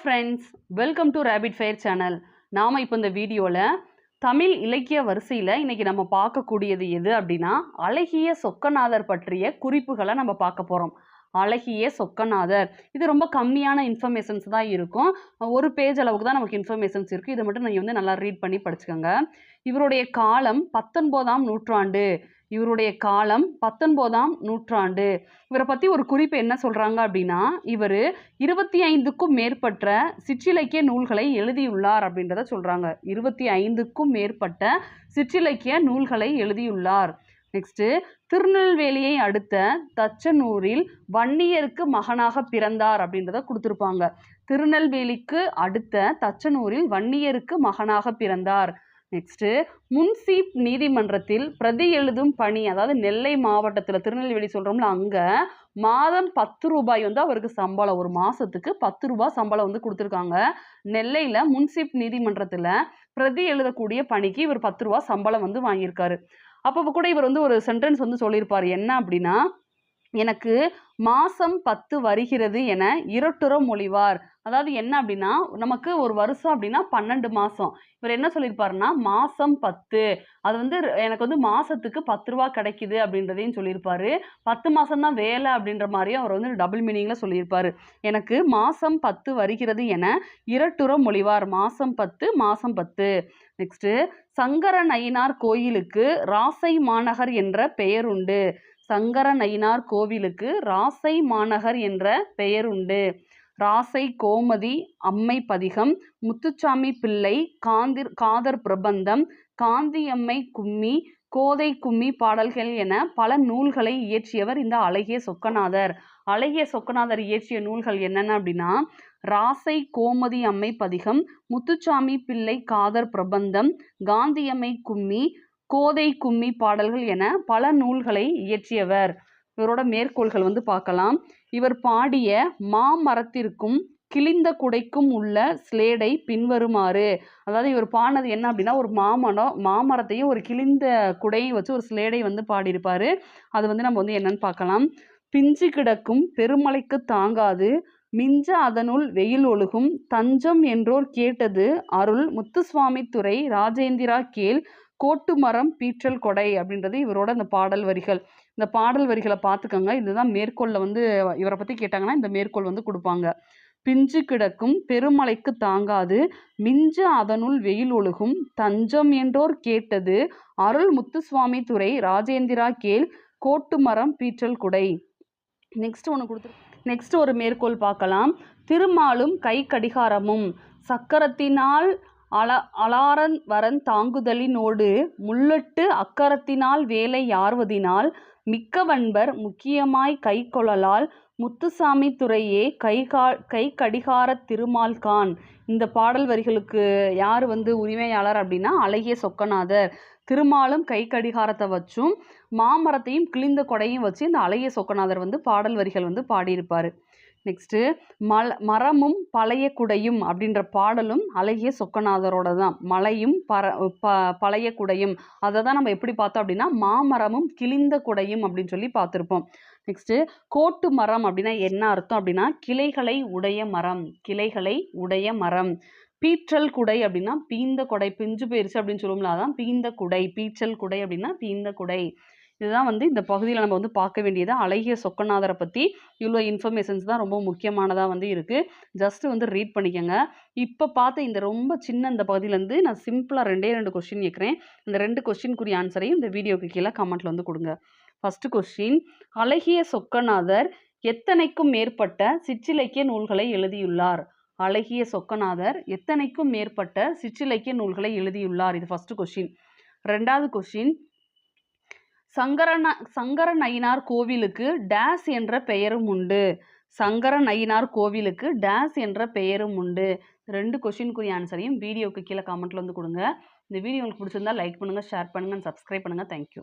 Friends welcome to rapid fire channel நாம் இப்போ இந்த வீடியோவில் தமிழ் இலக்கிய வரிசையில் இன்றைக்கி நம்ம பார்க்கக்கூடியது எது அப்படின்னா அழகிய சொக்கநாதர் பற்றிய குறிப்புகளை நம்ம பார்க்க போகிறோம் அழகிய சொக்கநாதர். இது ரொம்ப கம்மியான இன்ஃபர்மேஷன்ஸ் தான் இருக்கும். ஒரு பேஜ் அளவுக்கு தான் நமக்கு இன்ஃபர்மேஷன்ஸ் இருக்குது இதை மட்டும் நீங்கள் வந்து நல்லா ரீட் பண்ணி படிச்சுக்கோங்க. இவருடைய காலம் பத்தொன்பதாம் நூற்றாண்டு. இவருடைய காலம் பத்தொன்பதாம் நூற்றாண்டு. இவரை பற்றி ஒரு குறிப்பு என்ன சொல்கிறாங்க அப்படின்னா இவர் இருபத்தி ஐந்துக்கும் மேற்பட்ட சிற்றிலக்கிய நூல்களை எழுதியுள்ளார் அப்படின்றத சொல்கிறாங்க இருபத்தி ஐந்துக்கும் மேற்பட்ட சிற்றிலக்கிய நூல்களை எழுதியுள்ளார். நெக்ஸ்ட்டு திருநெல்வேலியை அடுத்த தச்சனூரில் வன்னியருக்கு மகனாக பிறந்தார் அப்படின்றத கொடுத்துருப்பாங்க. திருநெல்வேலிக்கு அடுத்த தச்சனூரில் வன்னியருக்கு மகனாக பிறந்தார். நெக்ஸ்ட்டு முன்சீப் நீதிமன்றத்தில் பிரதி எழுதும் பணி அதாவது நெல்லை மாவட்டத்தில் திருநெல்வேலி சொல்கிறோம்ல அங்கே மாதம் பத்து ரூபாய் வந்து அவருக்கு சம்பளம் ஒரு மாதத்துக்கு பத்து ரூபாய் சம்பளம் வந்து கொடுத்துருக்காங்க. நெல்லையில் முன்சீப் நீதிமன்றத்தில் பிரதி எழுதக்கூடிய பணிக்கு இவர் பத்து ரூபா சம்பளம் வந்து வாங்கியிருக்காரு. அப்போ கூட இவர் வந்து ஒரு சென்டென்ஸ் வந்து சொல்லியிருப்பார். என்ன அப்படின்னா எனக்கு மாசம் பத்து வருகிறது என இரட்டுற மொழிவார். அதாவது என்ன அப்படின்னா நமக்கு ஒரு வருஷம் அப்படின்னா பன்னெண்டு மாதம் இவர் என்ன சொல்லியிருப்பாருன்னா மாதம் பத்து. அது வந்து எனக்கு வந்து மாதத்துக்கு பத்து ரூபா கிடைக்குது அப்படின்றதையும் சொல்லியிருப்பாரு பத்து மாதம் தான் வேலை அப்படின்ற மாதிரியும் அவர் வந்து டபுள் மீனிங்கில் சொல்லியிருப்பாரு. எனக்கு மாதம் பத்து வருகிறது என இரட்டுற மொழிவார். மாதம் பத்து மாதம் பத்து. நெக்ஸ்ட்டு சங்கர நயினார் கோயிலுக்கு ராசை மாநகர் என்ற பெயர் உண்டு. சங்கரநயினார் கோவிலுக்கு ராசை மாநகர் என்ற பெயர் உண்டு. ராசை கோமதி அம்மை பதிகம் முத்துச்சாமி பிள்ளை காந்திர் காதர் பிரபந்தம் காந்தியம்மை கும்மி கோதை கும்மி பாடல்கள் என பல நூல்களை இயற்றியவர் இந்த அழகிய சொக்கநாதர். அழகிய சொக்கநாதர் இயற்றிய நூல்கள் என்னென்ன அப்படின்னா ராசை கோமதி அம்மை பதிகம் முத்துச்சாமி பிள்ளை காதர் பிரபந்தம் காந்தியம்மை கும்மி கோதை கும்மி பாடல்கள் என பல நூல்களை இயற்றியவர். இவரோட மேற்கோள்கள் வந்து பார்க்கலாம். இவர் பாடிய மாமரத்திற்கும் கிழிந்த குடைக்கும் உள்ள ஸ்லேடை பின்வருமாறு. அதாவது இவர் பாடினது என்ன அப்படின்னா ஒரு மாமரம் மாமரத்தையும் ஒரு கிழிந்த குடையை வச்சு ஒரு ஸ்லேடை வந்து பாடியிருப்பார். அது வந்து நம்ம வந்து என்னன்னு பார்க்கலாம். பிஞ்சு கிடக்கும் பெருமலைக்கு தாங்காது. மிஞ்ச அதனுள் வெயில் ஒழுகும். தஞ்சம் என்றோர் கேட்டது அருள். முத்துசுவாமி துறை ராஜேந்திரா கேள். கோட்டு மரம் பீற்றல் கொடை அப்படின்றது இவரோட இந்த பாடல் வரிகள். இந்த பாடல் வரிகளை பார்த்துக்கோங்க. இதுதான் மேற்கோளில் வந்து இவரை பற்றி கேட்டாங்கன்னா இந்த மேற்கோள் வந்து கொடுப்பாங்க. பிஞ்சு கிடக்கும் பெருமலைக்கு தாங்காது மிஞ்ச அதனுள் வெயில் ஒழுகும். தஞ்சம் என்றோர் கேட்டது அருள் முத்துசுவாமி துறை ராஜேந்திரா கேள் கோட்டு மரம் பீற்றல் குடை. நெக்ஸ்ட் ஒன்று கொடுத்து நெக்ஸ்ட் ஒரு மேற்கோள் பார்க்கலாம். திருமாலும் கை கடிகாரமும் சக்கரத்தினால் அல அலாரன் வரன் தாங்குதலினோடு முள்ளட்டு அக்கரத்தினால் வேலை யார்வதினால் மிக்கவன்பர் முக்கியமாய் கை கொள்ளலால் முத்துசாமி துறையே கை கா கை கடிகார திருமால்கான். இந்த பாடல் வரிகளுக்கு யார் வந்து உரிமையாளர் அப்படின்னா அழகிய சொக்கநாதர். திருமாலும் கை கடிகாரத்தை வச்சும் மாமரத்தையும் கிழிந்த கொடையும் வச்சு இந்த அழகிய சொக்கநாதர் வந்து பாடல் வரிகள் வந்து பாடியிருப்பார். நெக்ஸ்ட்டு மல் மரமும் பழைய குடையும் அப்படின்ற பாடலும் அழகிய சொக்கநாதரோட தான் மலையும் பற ப பழைய குடையும் அதை தான் நம்ம எப்படி பார்த்தோம் அப்படின்னா மாமரமும் கிழிந்த குடையும் அப்படின்னு சொல்லி பார்த்துருப்போம். நெக்ஸ்ட்டு கோட்டு மரம் அப்படின்னா என்ன அர்த்தம் அப்படின்னா கிளைகளை உடைய மரம் கிளைகளை உடைய மரம் பீற்றல் குடை அப்படின்னா பீந்த குடை பிஞ்சு போயிருச்சு அப்படின்னு சொல்லுவோம்ல அதான் பீந்த குடை பீச்சல் குடை அப்படின்னா பீந்த குடை இதுதான் வந்து இந்த பகுதியில் நம்ம வந்து பார்க்க வேண்டியது. அழகிய சொக்கநாதரை பற்றி இவ்வளோ இன்ஃபர்மேஷன்ஸ் தான் ரொம்ப முக்கியமானதாக வந்து இருக்குது ஜஸ்ட்டு வந்து ரீட் பண்ணிக்கோங்க. இப்போ பார்த்த இந்த ரொம்ப சின்ன இந்த பகுதியிலேருந்து நான் சிம்பிளாக ரெண்டே ரெண்டு கொஸ்டின் கேட்குறேன். இந்த ரெண்டு கொஸ்டின்குரிய ஆன்சரையும் இந்த வீடியோக்கு கீழே கமெண்ட்டில் வந்து கொடுங்க. ஃபஸ்ட்டு கொஸ்டின் அழகிய சொக்கநாதர் எத்தனைக்கும் மேற்பட்ட சிற்றிலக்கிய நூல்களை எழுதியுள்ளார்? அழகிய சொக்கநாதர் எத்தனைக்கும் மேற்பட்ட சிற்றிலக்கிய நூல்களை எழுதியுள்ளார்? இது ஃபஸ்ட்டு கொஸ்டின் ரெண்டாவது கொஸ்டின் சங்கரன சங்கரநயினார் கோவிலுக்கு டேஸ் என்ற பெயரும் உண்டு. சங்கரநயினார் கோவிலுக்கு டேஸ் என்ற பெயரும் உண்டு. ரெண்டு கொஷினுக்குரிய ஆன்சரையும் வீடியோக்கு கீழே கமெண்ட்டில் வந்து கொடுங்க. இந்த வீடியோ உங்களுக்கு பிடிச்சிருந்தா லைக் பண்ணுங்கள் ஷேர் பண்ணுங்கள் சப்ஸ்கிரைப் பண்ணுங்கள் தேங்க்யூ